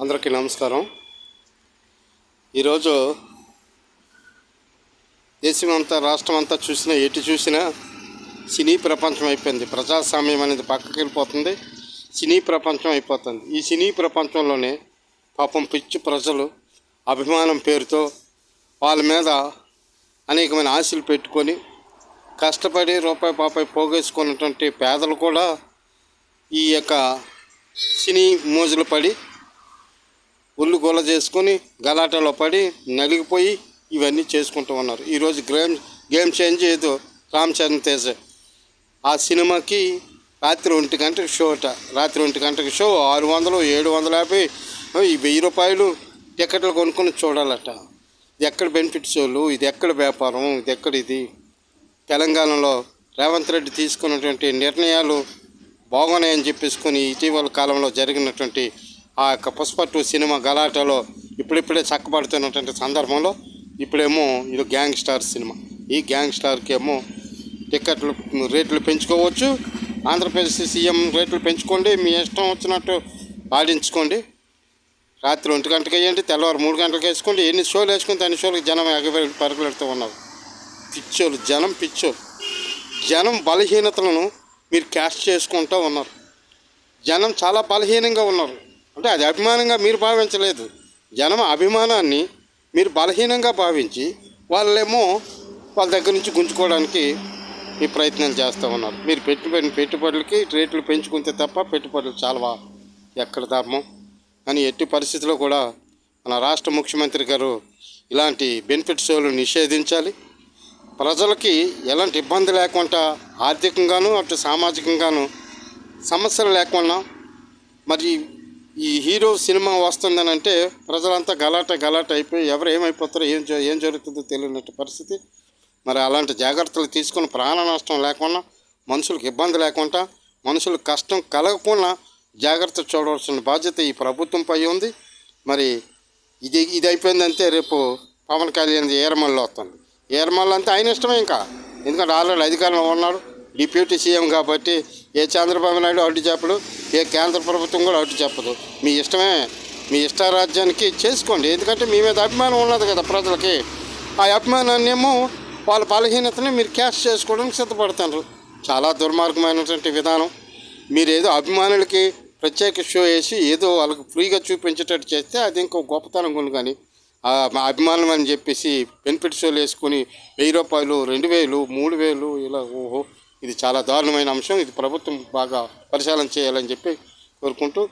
అందరికీ నమస్కారం. ఈరోజు దేశమంతా రాష్ట్రం అంతా చూసినా ఎటు చూసినా సినీ ప్రపంచం అయిపోయింది. ప్రజాస్వామ్యం అనేది పక్కకి వెళ్ళిపోతుంది. సినీ ప్రపంచం అయిపోతుంది. ఈ సినీ ప్రపంచంలోనే పాపం పిచ్చి ప్రజలు అభిమానం పేరుతో వాళ్ళ మీద అనేకమైన ఆశలు పెట్టుకొని కష్టపడి రూపాయి పాపాయి పోగేసుకున్నటువంటి పేదలు కూడా ఈ యొక్క సినీ మోజులు పడి ఒళ్ళు గోల చేసుకొని గలాటలో పడి నలిగిపోయి ఇవన్నీ చేసుకుంటూ ఉన్నారు. ఈరోజు గేమ్ గేమ్ చేంజ్ ఏదో రామ్ చరణ్ తేజ. ఆ సినిమాకి రాత్రి ఒంటి గంటకి షో అట. రాత్రి ఒంటి గంటకి షో ఆరు వందలు ఏడు వందల యాభై ఈ వెయ్యి రూపాయలు టికెట్లు కొనుక్కొని చూడాలట. ఇది ఎక్కడ బెనిఫిట్ షోలు ఇది ఎక్కడ వ్యాపారం ఇది ఎక్కడ ఇది? తెలంగాణలో రేవంత్ రెడ్డి తీసుకున్నటువంటి నిర్ణయాలు బాగున్నాయని చెప్పేసుకొని ఇటీవల కాలంలో జరిగినటువంటి ఆ యొక్క పుష్ప టూ సినిమా గలాటలో ఇప్పుడిప్పుడే చక్కబడుతున్నటువంటి సందర్భంలో ఇప్పుడేమో ఇది గ్యాంగ్ స్టార్ సినిమా. ఈ గ్యాంగ్ స్టార్కి ఏమో టికెట్లు రేట్లు పెంచుకోవచ్చు. ఆంధ్రప్రదేశ్ సీఎం రేట్లు పెంచుకోండి. మీ ఇష్టం వచ్చినట్టు ఆడించుకోండి. రాత్రి ఒంటి గంటకి వేయండి తెల్లవారు మూడు గంటలకు వేసుకోండి. ఎన్ని షోలు వేసుకుంటే అన్ని షోలకు జనం ఎగబెట్టి పరుగులెడుతూ ఉన్నారు. పిచ్చోలు జనం పిచ్చోలు. జనం బలహీనతలను మీరు క్యాష్ చేసుకుంటూ ఉన్నారు. జనం చాలా బలహీనంగా ఉన్నారు. అంటే అది అభిమానంగా మీరు భావించలేదు. జనం అభిమానాన్ని మీరు బలహీనంగా భావించి వాళ్ళేమో వాళ్ళ దగ్గర నుంచి గుంజుకోవడానికి మీ ప్రయత్నం చేస్తూ ఉన్నారు. మీరు పెట్టుబడి పెట్టుబడులకి రేట్లు పెంచుకుంటే తప్ప పెట్టుబడులు చాలా ఎక్కడ ధర్మం? అని ఎట్టి పరిస్థితుల్లో కూడా మన రాష్ట్ర ముఖ్యమంత్రి గారు ఇలాంటి బెనిఫిట్ షోలు నిషేధించాలి. ప్రజలకి ఎలాంటి ఇబ్బంది లేకుండా ఆర్థికంగాను అటు సామాజికంగాను సమస్యలు లేకుండా మరి ఈ హీరో సినిమా వస్తుందని అంటే ప్రజలంతా గలాట గలాట అయిపోయి ఎవరు ఏమైపోతారో ఏం ఏం జరుగుతుందో తెలియనట్టు పరిస్థితి. మరి అలాంటి జాగ్రత్తలు తీసుకుని ప్రాణ నష్టం లేకుండా మనుషులకు ఇబ్బంది లేకుండా మనుషులకు కష్టం కలగకుండా జాగ్రత్త చూడవలసిన బాధ్యత ఈ ప్రభుత్వంపై ఉంది. మరి ఇది ఇది అయిపోయిందంటే రేపు పవన్ కళ్యాణ్ ఏరమల్లో వస్తుంది. ఏరమల్లో అంతే ఆయన ఇష్టమే ఇంకా. ఎందుకంటే ఆల్రెడీ అధికారంలో ఉన్నాడు డిప్యూటీ సీఎం కాబట్టి ఏ చంద్రబాబు నాయుడు అడ్డు చెప్పడు. ఏ కేంద్ర ప్రభుత్వం కూడా అటు చెప్పదు. మీ ఇష్టమే మీ ఇష్టారాజ్యానికి చేసుకోండి. ఎందుకంటే మీ మీద అభిమానం ఉన్నది కదా ప్రజలకి. ఆ అభిమానాన్ని ఏమో వాళ్ళ బలహీనతని మీరు క్యాష్ చేసుకోవడానికి సిద్ధపడుతున్నారు చాలా దుర్మార్గమైనటువంటి విధానం. మీరు ఏదో అభిమానులకి ప్రత్యేక షో వేసి ఏదో వాళ్ళకి ఫ్రీగా చూపించేటట్టు చేస్తే అది ఇంకో గొప్పతనం కొన్ని కానీ మా అభిమానం అని చెప్పేసి బెనిఫిట్ షోలు వేసుకొని వెయ్యి రూపాయలు రెండు వేలు మూడు వేలు ఇలా ఓహో ఇది చాలా దారుణమైన అంశం. ఇది ప్రభుత్వం బాగా పరిశీలన చేయాలని చెప్పి కోరుకుంటూ